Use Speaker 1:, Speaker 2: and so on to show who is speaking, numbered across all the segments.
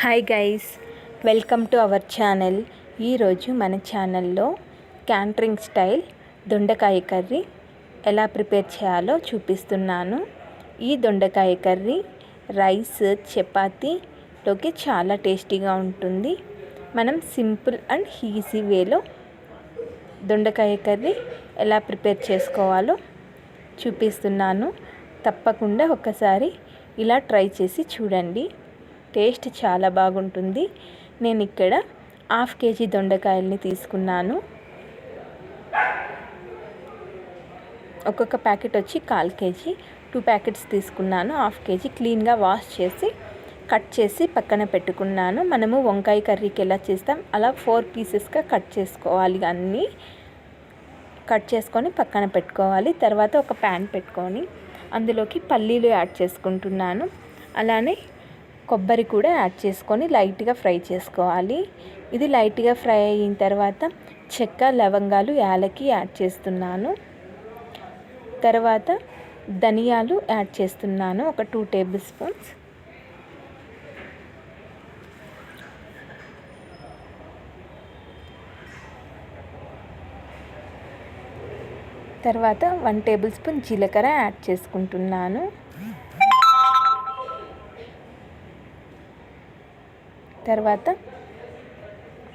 Speaker 1: Hi guys welcome to our channel ఈరోజు మన ఛానల్లో క్యాంటరింగ్ స్టైల్ దొండకాయ కర్రీ ఎలా ప్రిపేర్ చేయాలో చూపిస్తున్నాను. ఈ దొండకాయ కర్రీ రైస్ చపాతీలోకి చాలా టేస్టీగా ఉంటుంది. మనం సింపుల్ అండ్ ఈజీ వేలో దొండకాయ కర్రీ ఎలా ప్రిపేర్ చేసుకోవాలో చూపిస్తున్నాను. తప్పకుండా ఒకసారి ఇలా ట్రై చేసి చూడండి. టేస్ట్ చాలా బాగుంటుంది. నేను ఇక్కడ హాఫ్ కేజీ దొండకాయల్ని తీసుకున్నాను. ఒక్కొక్క ప్యాకెట్ వచ్చి కాల్ కేజీ. టూ ప్యాకెట్స్ తీసుకున్నాను. హాఫ్ కేజీ క్లీన్గా వాష్ చేసి కట్ చేసి పక్కన పెట్టుకున్నాను. మనము వంకాయ కర్రీకి ఎలా చేస్తాం? అలా ఫోర్ పీసెస్గా కట్ చేసుకోవాలి అన్నీ. కట్ చేసుకొని పక్కన పెట్టుకోవాలి. తర్వాత ఒక ప్యాన్ పెట్టుకొని అందులోకి పల్లీలు యాడ్ చేసుకుంటున్నాను. అలానే కొబ్బరి కూడా యాడ్ చేసుకొని లైట్గా ఫ్రై చేసుకోవాలి. ఇది లైట్గా ఫ్రై అయిన తర్వాత చెక్క లవంగాలు యాలకి యాడ్ చేస్తున్నాను. తర్వాత ధనియాలు యాడ్ చేస్తున్నాను ఒక టూ టేబుల్ స్పూన్స్. తర్వాత వన్ టేబుల్ స్పూన్ జీలకర్ర యాడ్ చేసుకుంటున్నాను. తర్వాత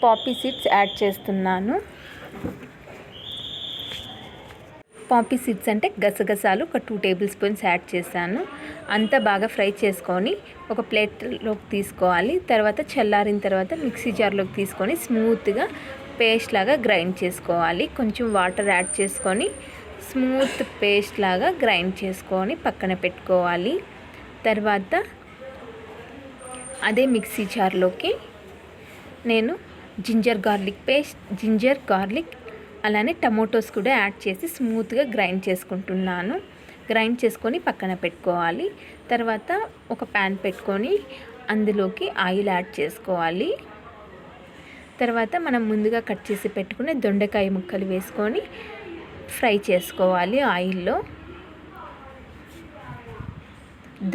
Speaker 1: పాపీ సీడ్స్ యాడ్ చేస్తున్నాను. పాపీ సీడ్స్ అంటే గసగసాలు ఒక టూ టేబుల్ స్పూన్స్ యాడ్ చేశాను. అంతా బాగా ఫ్రై చేసుకొని ఒక ప్లేట్లోకి తీసుకోవాలి. తర్వాత చల్లారిన తర్వాత మిక్సీ జార్లోకి తీసుకొని స్మూత్గా పేస్ట్ లాగా గ్రైండ్ చేసుకోవాలి. కొంచెం వాటర్ యాడ్ చేసుకొని స్మూత్ పేస్ట్ లాగా గ్రైండ్ చేసుకొని పక్కన పెట్టుకోవాలి. తర్వాత అదే మిక్సీ జార్లోకి నేను ginger garlic paste ginger garlic అలానే టమోటోస్ కూడా యాడ్ చేసి స్మూత్గా గ్రైండ్ చేసుకుంటున్నాను. గ్రైండ్ చేసుకొని పక్కన పెట్టుకోవాలి. తర్వాత ఒక ప్యాన్ పెట్టుకొని అందులోకి ఆయిల్ యాడ్ చేసుకోవాలి. తర్వాత మనం ముందుగా కట్ చేసి పెట్టుకునే దొండకాయ ముక్కలు వేసుకొని ఫ్రై చేసుకోవాలి ఆయిల్లో.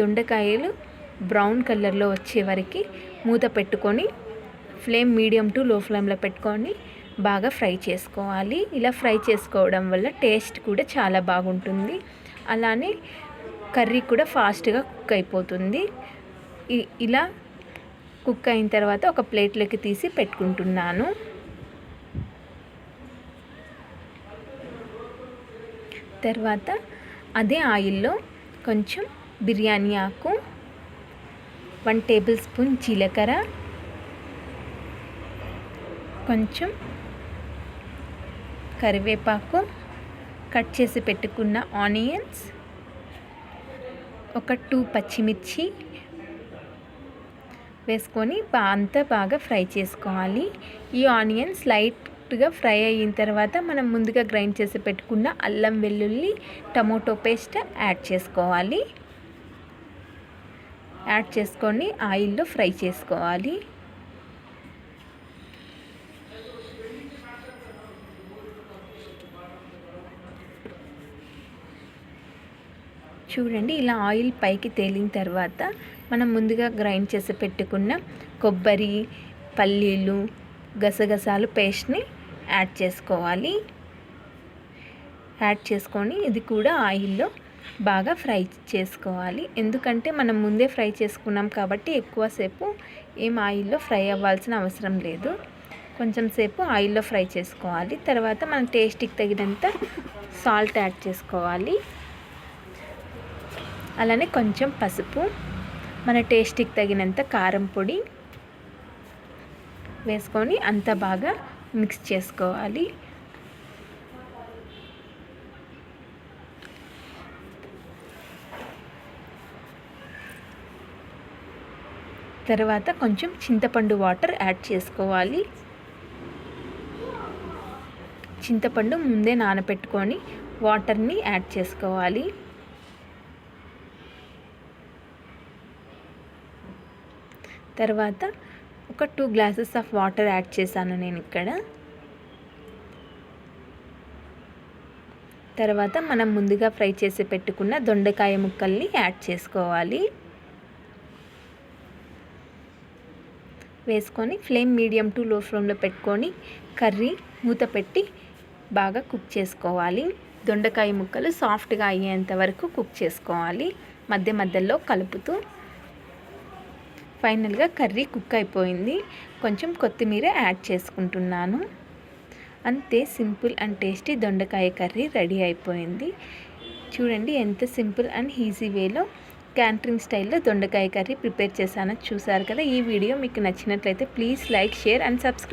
Speaker 1: దొండకాయలు బ్రౌన్ కలర్లో వచ్చే వరకు మూత పెట్టుకొని ఫ్లేమ్ మీడియం టు లో ఫ్లేమ్లో పెట్టుకొని బాగా ఫ్రై చేసుకోవాలి. ఇలా ఫ్రై చేసుకోవడం వల్ల టేస్ట్ కూడా చాలా బాగుంటుంది. అలానే కర్రీ కూడా ఫాస్ట్గా కుక్ అయిపోతుంది. ఇలా కుక్ అయిన తర్వాత ఒక ప్లేట్లోకి తీసి పెట్టుకుంటున్నాను. తర్వాత అదే ఆయిల్లో కొంచెం బిర్యానీ ఆకు వన్ టేబుల్ స్పూన్ జీలకర్ర. కొంచెం కరివేపాకు కట్ చేసి పెట్టుకున్న ఆనియన్స్. ఒక టూ పచ్చిమిర్చి వేసుకొని అంతా బాగా ఫ్రై చేసుకోవాలి. ఈ ఆనియన్స్ లైట్గా ఫ్రై అయిన తర్వాత మనం ముందుగా గ్రైండ్ చేసి పెట్టుకున్న అల్లం వెల్లుల్లి టమోటో పేస్ట్ యాడ్ చేసుకోవాలి. యాడ్ చేసుకొని ఆయిల్లో ఫ్రై చేసుకోవాలి. చూడండి ఇలా ఆయిల్ పైకి తేలిన తర్వాత మనం ముందుగా గ్రైండ్ చేసి పెట్టుకున్న కొబ్బరి పల్లీలు గసగసాలు పేస్ట్ని యాడ్ చేసుకోవాలి. యాడ్ చేసుకొని ఇది కూడా ఆయిల్లో బాగా ఫ్రై చేసుకోవాలి. ఎందుకంటే మనం ముందే ఫ్రై చేసుకున్నాం కాబట్టి ఎక్కువసేపు ఏం ఆయిల్లో ఫ్రై అవ్వాల్సిన అవసరం లేదు. కొంచెం సేపు ఆయిల్లో ఫ్రై చేసుకోవాలి. తర్వాత మనం టేస్ట్కి తగినంత సాల్ట్ యాడ్ చేసుకోవాలి. అలానే కొంచెం పసుపు మన టేస్ట్కి తగినంత కారం పొడి వేసుకొని అంత బాగా మిక్స్ చేసుకోవాలి. తర్వాత కొంచెం చింతపండు వాటర్ యాడ్ చేసుకోవాలి. చింతపండు ముందే నానబెట్టుకొని వాటర్ని యాడ్ చేసుకోవాలి. తర్వాత ఒక two glasses of water add చేశాను నేను ఇక్కడ. తర్వాత మనం ముందుగా ఫ్రై చేసి పెట్టుకున్న దొండకాయ ముక్కల్ని యాడ్ చేసుకోవాలి. వేసుకొని ఫ్లేమ్ మీడియం టు లో ఫ్లేమ్లో పెట్టుకొని కర్రీ మూత పెట్టి బాగా కుక్ చేసుకోవాలి. దొండకాయ ముక్కలు సాఫ్ట్గా అయ్యేంత వరకు కుక్ చేసుకోవాలి. మధ్య మధ్యలో కలుపుతూ ఫైనల్గా కర్రీ కుక్ అయిపోయింది. కొంచెం కొత్తిమీర యాడ్ చేసుకుంటున్నాను. అంతే సింపుల్ అండ్ టేస్టీ దొండకాయ కర్రీ రెడీ అయిపోయింది. చూడండి ఎంత సింపుల్ అండ్ ఈజీ వేలో క్యాంటరింగ్ స్టైల్లో దొండకాయ కర్రీ ప్రిపేర్ చేశాను చూసారు కదా ఈ వీడియో మీకు నచ్చినట్లయితే please like share and subscribe.